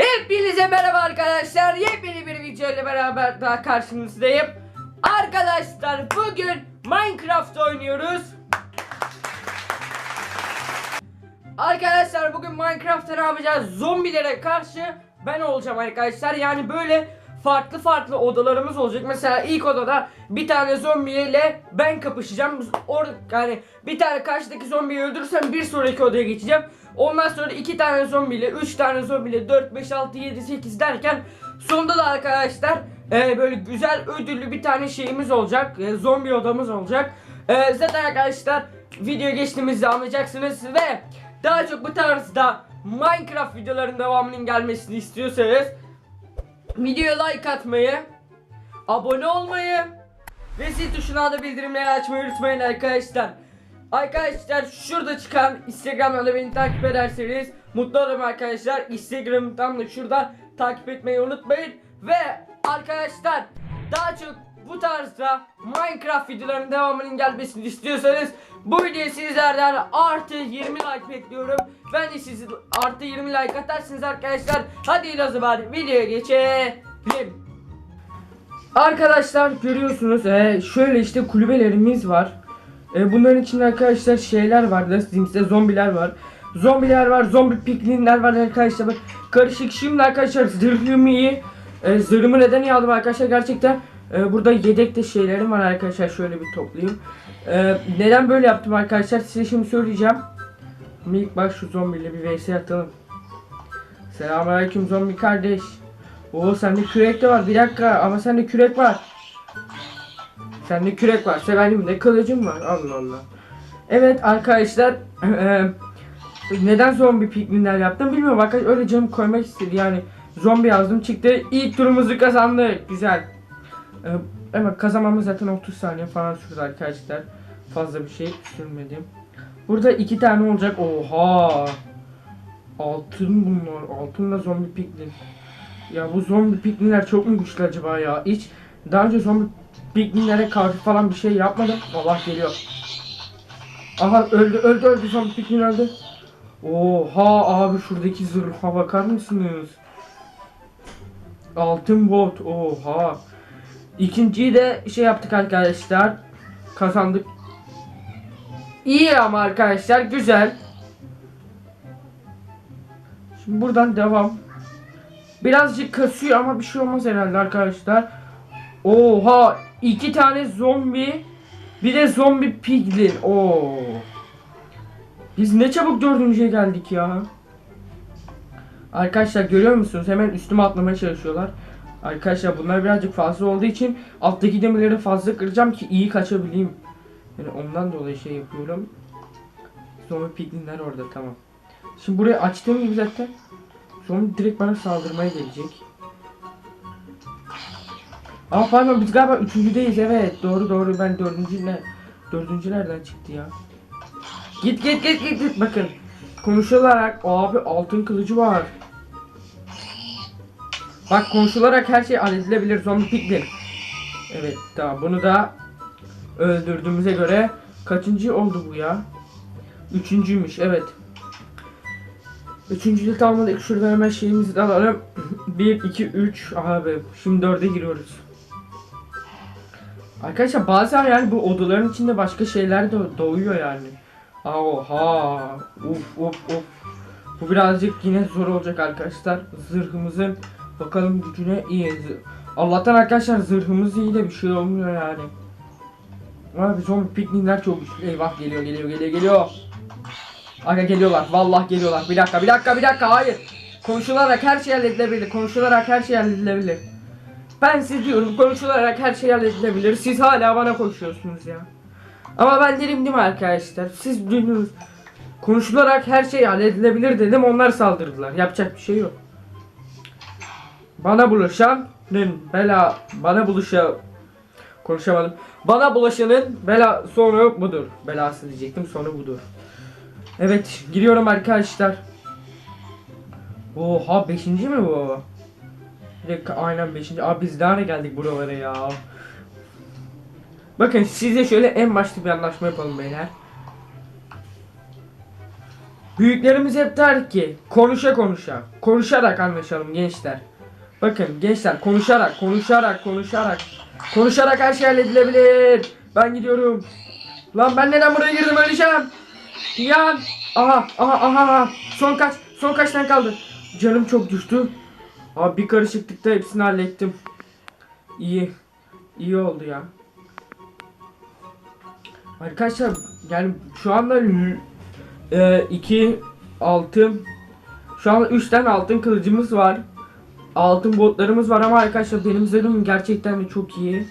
Hepinize merhaba arkadaşlar. Yepyeni bir video beraber daha karşınızdayım. Arkadaşlar bugün Minecraft oynuyoruz. Arkadaşlar bugün Minecraft'ta ne yapacağız? Zombilere karşı ben olacağım arkadaşlar. Yani böyle farklı farklı odalarımız olacak. Mesela ilk odada bir tane zombiyle ben kapışacağım. Orada yani bir tane karşıdaki zombiyi öldürürsem bir sonraki odaya geçeceğim. Ondan sonra iki tane zombiyle, üç tane zombiyle, 4, 5, 6, 7, 8 derken sonunda da arkadaşlar e, böyle güzel ödüllü bir tane şeyimiz olacak. E, zombi odamız olacak. E, zaten arkadaşlar video geçtiğimizde anlayacaksınız ve daha çok bu tarzda Minecraft videoların devamının gelmesini istiyorsanız videoya like atmayı, abone olmayı ve zil tuşuna da bildirimleri açmayı unutmayın arkadaşlar. Arkadaşlar şurada çıkan Instagram'dan da beni takip ederseniz mutlu olurum arkadaşlar. Instagram'dan da şuradan takip etmeyi unutmayın. Ve arkadaşlar daha çok bu tarzda Minecraft videolarının devamının gelmesini istiyorsanız bu videoyu sizlerden artı 20 like bekliyorum. Ben de sizi artı 20 like atarsınız arkadaşlar. Hadi o zaman videoya geçelim. Arkadaşlar görüyorsunuz e, şöyle işte kulübelerimiz var. E, bunların içinde arkadaşlar şeyler var. Nasıl size zombiler var. Zombiler var, zombi piklinler var arkadaşlar. Bak, karışık şimdi arkadaşlar zırhım iyi. E, zırhımı neden iyi aldım arkadaşlar gerçekten. E, burada yedekte şeylerim var arkadaşlar şöyle bir toplayayım. E, neden böyle yaptım arkadaşlar size şimdi söyleyeceğim. Ama ilk bak şu zombiyle bir vs atalım. Selamünaleyküm zombi kardeş. Oo sende kürek de var bir dakika ama sende kürek var. Sende kürek var. Sevenim de kılıcım var. Allah Allah. Evet arkadaşlar. eee, neden zombi pikminler yaptım bilmiyorum. Arkadaşlar öyle canım koymak istedi. Yani zombi yazdım çıktı. İlk turumuzu kazandık. Güzel. Eee, evet kazanmamız zaten 30 saniye falan sürdü arkadaşlar. Fazla bir şey sürmedi. Burada iki tane olacak. Oha. Altın bunlar. Altınla zombi piklin. Ya bu zombi piklinler çok mu güçlü acaba ya? Hiç daha önce zombi piklinlere karşı falan bir şey yapmadım. Allah geliyor. Aha öldü öldü öldü zombi piklin öldü. Oha abi şuradaki zırha bakar mısınız? Altın bot oha. İkinciyi de şey yaptık arkadaşlar. Kazandık. İyi ama arkadaşlar güzel. Şimdi buradan devam. Birazcık kasıyor ama bir şey olmaz herhalde arkadaşlar. Oha iki tane zombi bir de zombi piglin. Oo. Biz ne çabuk dördüncüye geldik ya. Arkadaşlar görüyor musunuz? Hemen üstüme atlamaya çalışıyorlar. Arkadaşlar bunlar birazcık fazla olduğu için alttaki demirleri fazla kıracağım ki iyi kaçabileyim. Yani ondan dolayı şey yapıyorum. Zombi piglinler orada tamam. Şimdi burayı açtığım gibi zaten zombi direkt bana saldırmaya gelecek. Aa pardon biz galiba üçüncüdeyiz evet doğru doğru ben dördüncü ne dördüncü nereden çıktı ya? Git git git git git bakın konuşularak abi altın kılıcı var. Bak konuşularak her şey halledilebilir zombi piglin. Evet tamam bunu da öldürdüğümüze göre kaçıncı oldu bu ya? Üçüncüymüş evet. Üçüncülü tamamladık. Şurada hemen şeyimizi de alalım. 1, 2, 3. Abi şimdi 4'e giriyoruz. Arkadaşlar bazen yani bu odaların içinde başka şeyler de doğuyor yani. Oha. Uf uf uf. Bu birazcık yine zor olacak arkadaşlar. Zırhımızın bakalım gücüne iyi. Allah'tan arkadaşlar zırhımız iyi de bir şey olmuyor yani. Abi zombi piknikler çok güçlü. Eyvah geliyor geliyor geliyor geliyor. Aga geliyorlar. Vallahi geliyorlar. Bir dakika, bir dakika, bir dakika. Hayır. Konuşularak her şey halledilebilir. Konuşularak her şey halledilebilir. Ben size diyorum konuşularak her şey halledilebilir. Siz hala bana koşuyorsunuz ya. Ama ben derim değil mi arkadaşlar? Siz dinliyorsunuz. Konuşularak her şey halledilebilir dedim. Onlar saldırdılar. Yapacak bir şey yok. Bana bulaşanın bela bana buluşa konuşamadım. Bana bulaşanın bela sonu budur. Belası diyecektim sonu budur. Evet giriyorum arkadaşlar. Oha 5. mi bu? Aynen 5. Abi biz daha geldik buralara ya. Bakın size şöyle en başta bir anlaşma yapalım beyler. Büyüklerimiz hep der ki konuşa konuşa, konuşarak anlaşalım gençler. Bakın gençler konuşarak, konuşarak, konuşarak, konuşarak her şey halledilebilir. Ben gidiyorum. Lan ben neden buraya girdim öleceğim. Ya aha aha aha. Son kaç son kaç tane kaldı. Canım çok düştü. Abi bir karışıklıkta hepsini hallettim. İyi. İyi oldu ya. Arkadaşlar yani şu anda e, iki altın şu anda 3 tane altın kılıcımız var. Altın botlarımız var ama arkadaşlar benim zırhım gerçekten de çok iyi.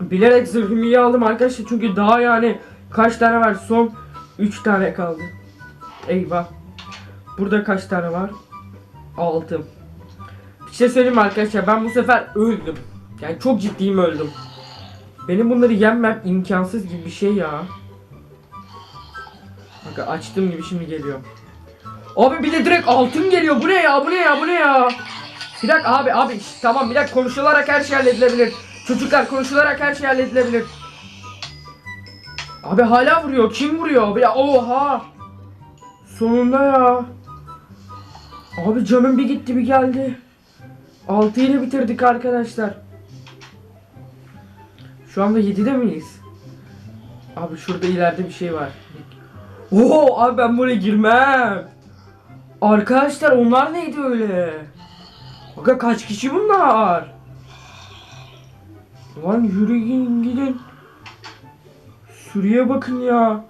Bilerek zırhımı iyi aldım arkadaşlar çünkü daha yani kaç tane var son 3 tane kaldı. Eyvah. Burada kaç tane var? 6. Bir şey söyleyeyim arkadaşlar ben bu sefer öldüm. Yani çok ciddiyim öldüm. Benim bunları yenmem imkansız gibi bir şey ya. Bak açtığım gibi şimdi geliyor. Abi bir de direkt altın geliyor. Bu ne ya? Bu ne ya? Bu ne ya? Bir dakika abi abi şş, tamam bir dakika konuşularak her şey halledilebilir. Çocuklar konuşularak her şey halledilebilir. Abi hala vuruyor. Kim vuruyor abi? Oha. Sonunda ya. Abi canım bir gitti bir geldi. 6 ile bitirdik arkadaşlar. Şu anda 7'de miyiz? Abi şurada ileride bir şey var. Oo abi ben buraya girmem. Arkadaşlar onlar neydi öyle? Aga kaç kişi bunlar? Lan yürüyün gidin. Sürüye bakın ya.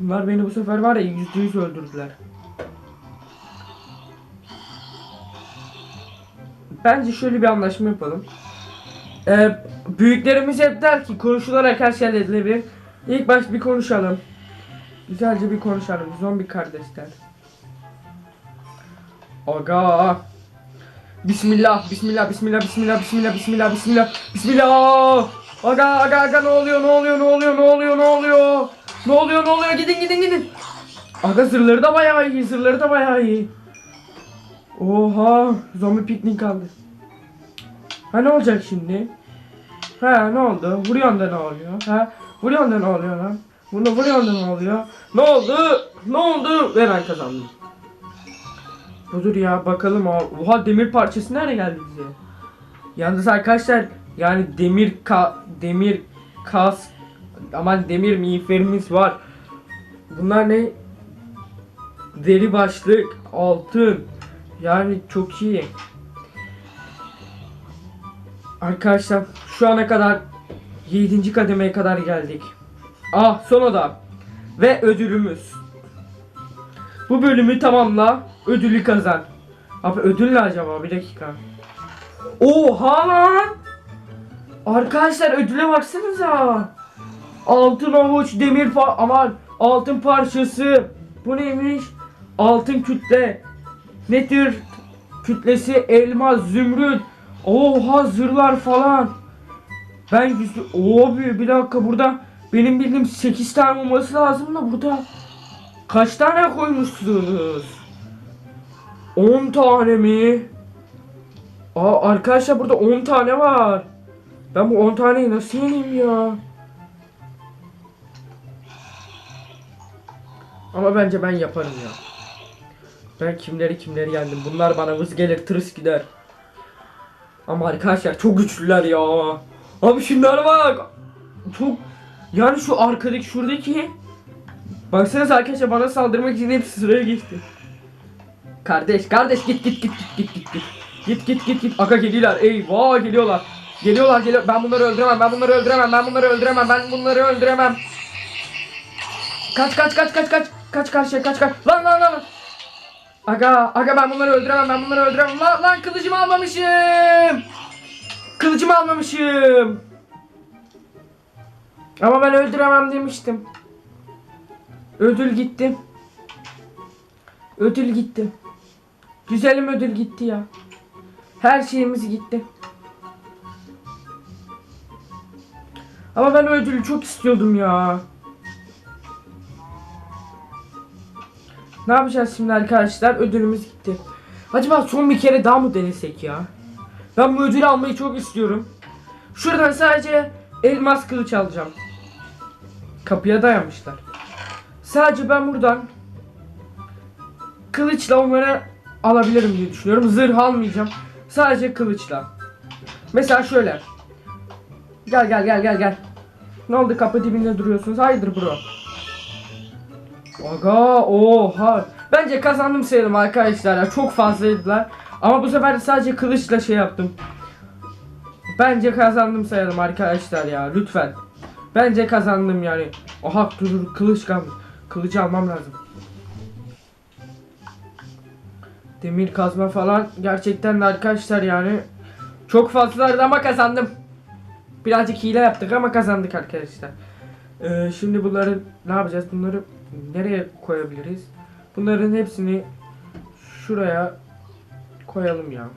Bunlar beni bu sefer var ya yüzde yüz öldürdüler. Bence şöyle bir anlaşma yapalım. Ee, büyüklerimiz hep der ki konuşularak her şey halledilebilir. İlk baş bir konuşalım. Güzelce bir konuşalım. Zombi kardeşler. Aga. Bismillah, bismillah, bismillah, bismillah, bismillah, bismillah, bismillah, bismillah. Aga, aga, aga ne oluyor, ne oluyor, ne oluyor, ne oluyor, ne oluyor? Ne oluyor, ne oluyor? Gidin, gidin, gidin. Aga zırhları da bayağı iyi, zırhları da bayağı iyi. Oha, zombi piknik kaldı. Ha ne olacak şimdi? Ha ne oldu? Vuruyorsun da ne oluyor? Ha vuruyorsun da ne oluyor lan? Bunu vuruyorsun da ne oluyor? Ne oldu? Ne oldu? Ve ben kazandım. Budur ya bakalım. Oha demir parçası nereye geldi bize? Yalnız arkadaşlar yani demir ka demir kas aman demir miğferimiz var. Bunlar ne? Deri başlık, altın. Yani çok iyi. Arkadaşlar şu ana kadar 7. kademeye kadar geldik. Ah son oda. Ve ödülümüz. Bu bölümü tamamla ödülü kazan. Abi ödül ne acaba? Bir dakika. Oha lan! Arkadaşlar ödüle baksanıza. Altın avuç, demir pa aman altın parçası. Bu neymiş? Altın kütle. Ne tür kütlesi? Elmas, zümrüt. Oha zırhlar falan. Ben yüzü... Abi bir dakika burada benim bildiğim 8 tane olması lazım da burada kaç tane koymuşsunuz? 10 tane mi? Aa arkadaşlar burada 10 tane var. Ben bu 10 taneyi nasıl yeneyim ya? Ama bence ben yaparım ya. Ben kimleri kimleri yendim. Bunlar bana vız gelir tırıs gider. Ama arkadaşlar çok güçlüler ya. Abi şunlara bak. Çok yani şu arkadaki şuradaki Baksanıza arkadaşlar bana saldırmak için hepsi sıraya geçti. Kardeş kardeş git git git git git git git. Git git git git. Aka geliyorlar. Eyvah geliyorlar. Geliyorlar geliyor. Ben bunları öldüremem. Ben bunları öldüremem. Ben bunları öldüremem. Ben bunları öldüremem. Kaç kaç kaç kaç kaç. Kaç karşıya kaç kaç. Lan lan lan. Aga aga ben bunları öldüremem. Ben bunları öldüremem. Lan lan kılıcımı almamışım. Kılıcımı almamışım. Ama ben öldüremem demiştim. Ödül gitti. Ödül gitti. Güzelim ödül gitti ya. Her şeyimiz gitti. Ama ben ödülü çok istiyordum ya. Ne yapacağız şimdi arkadaşlar? Ödülümüz gitti. Acaba son bir kere daha mı denesek ya? Ben bu ödülü almayı çok istiyorum. Şuradan sadece elmas kılıç alacağım. Kapıya dayanmışlar. Sadece ben buradan kılıçla onları alabilirim diye düşünüyorum. Zırh almayacağım. Sadece kılıçla. Mesela şöyle. Gel gel gel gel gel. Ne oldu kapı dibinde duruyorsunuz? Hayırdır bro? Aga oha. Bence kazandım sayalım arkadaşlar. Çok fazlaydılar. Ama bu sefer sadece kılıçla şey yaptım. Bence kazandım sayalım arkadaşlar ya. Lütfen. Bence kazandım yani. Oha dur dur kılıç kalmış. Kılıcı almam lazım. Demir kazma falan gerçekten de arkadaşlar yani çok fazlalardı ama kazandım. Birazcık hile yaptık ama kazandık arkadaşlar. Ee, şimdi bunları ne yapacağız? Bunları nereye koyabiliriz? Bunların hepsini şuraya koyalım ya.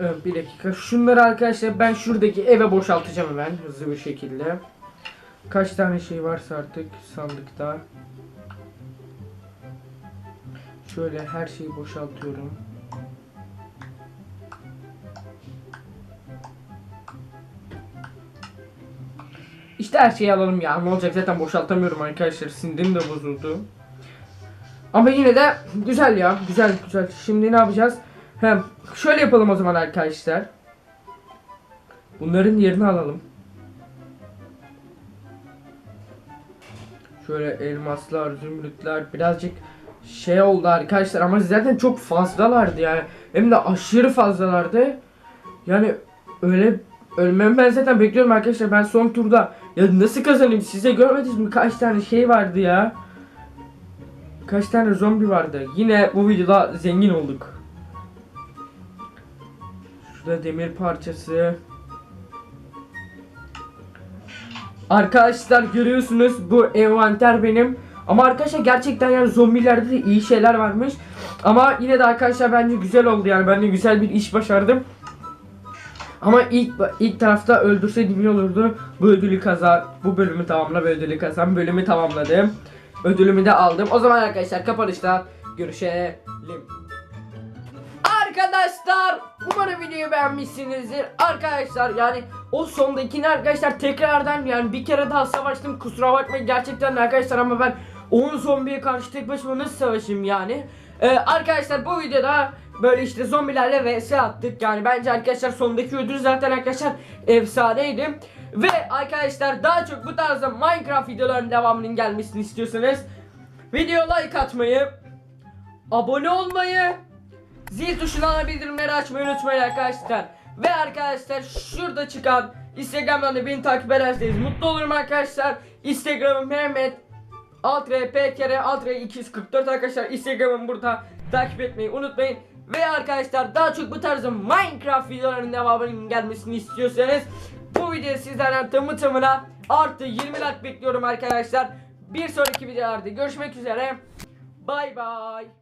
Ee, bir dakika. Şunları arkadaşlar ben şuradaki eve boşaltacağım hemen hızlı bir şekilde. Kaç tane şey varsa artık sandıkta. Şöyle her şeyi boşaltıyorum. İşte her şeyi alalım ya. Ne olacak zaten boşaltamıyorum arkadaşlar. Sindirim de bozuldu. Ama yine de güzel ya. Güzel güzel. Şimdi ne yapacağız? Hem şöyle yapalım o zaman arkadaşlar. Bunların yerini alalım. Şöyle elmaslar, zümrütler birazcık şey oldu arkadaşlar ama zaten çok fazlalardı yani. Hem de aşırı fazlalardı. Yani öyle ölmemi ben zaten bekliyorum arkadaşlar. Ben son turda ya nasıl kazanayım size görmediniz mi kaç tane şey vardı ya. Kaç tane zombi vardı. Yine bu videoda zengin olduk. Şurada demir parçası. Arkadaşlar görüyorsunuz bu envanter benim. Ama arkadaşlar gerçekten yani zombilerde de iyi şeyler varmış. Ama yine de arkadaşlar bence güzel oldu yani ben de güzel bir iş başardım. Ama ilk ilk tarafta öldürseydim iyi olurdu. Bu ödülü kazan, bu bölümü tamamla, bu ödülü kazan, bölümü tamamladım. Ödülümü de aldım. O zaman arkadaşlar kapanışta görüşelim. Arkadaşlar umarım videoyu beğenmişsinizdir. Arkadaşlar yani o sondakini arkadaşlar tekrardan yani bir kere daha savaştım. Kusura bakmayın gerçekten arkadaşlar ama ben 10 zombiye karşı tek başıma nasıl savaşayım yani. Ee, arkadaşlar bu videoda böyle işte zombilerle vs attık. Yani bence arkadaşlar sondaki ödül zaten arkadaşlar efsaneydi. Ve arkadaşlar daha çok bu tarzda Minecraft videolarının devamının gelmesini istiyorsanız video like atmayı, abone olmayı Zil tuşuna bildirimleri açmayı unutmayın arkadaşlar. Ve arkadaşlar şurada çıkan Instagram'dan da beni takip ederseniz mutlu olurum arkadaşlar. Instagram'ım Mehmet alt p kere alt 244 arkadaşlar Instagram'ım burada takip etmeyi unutmayın. Ve arkadaşlar daha çok bu tarzda Minecraft videolarının devamının gelmesini istiyorsanız bu videoyu sizlerden tamı tamına artı 20 like bekliyorum arkadaşlar. Bir sonraki videolarda görüşmek üzere. Bay bay.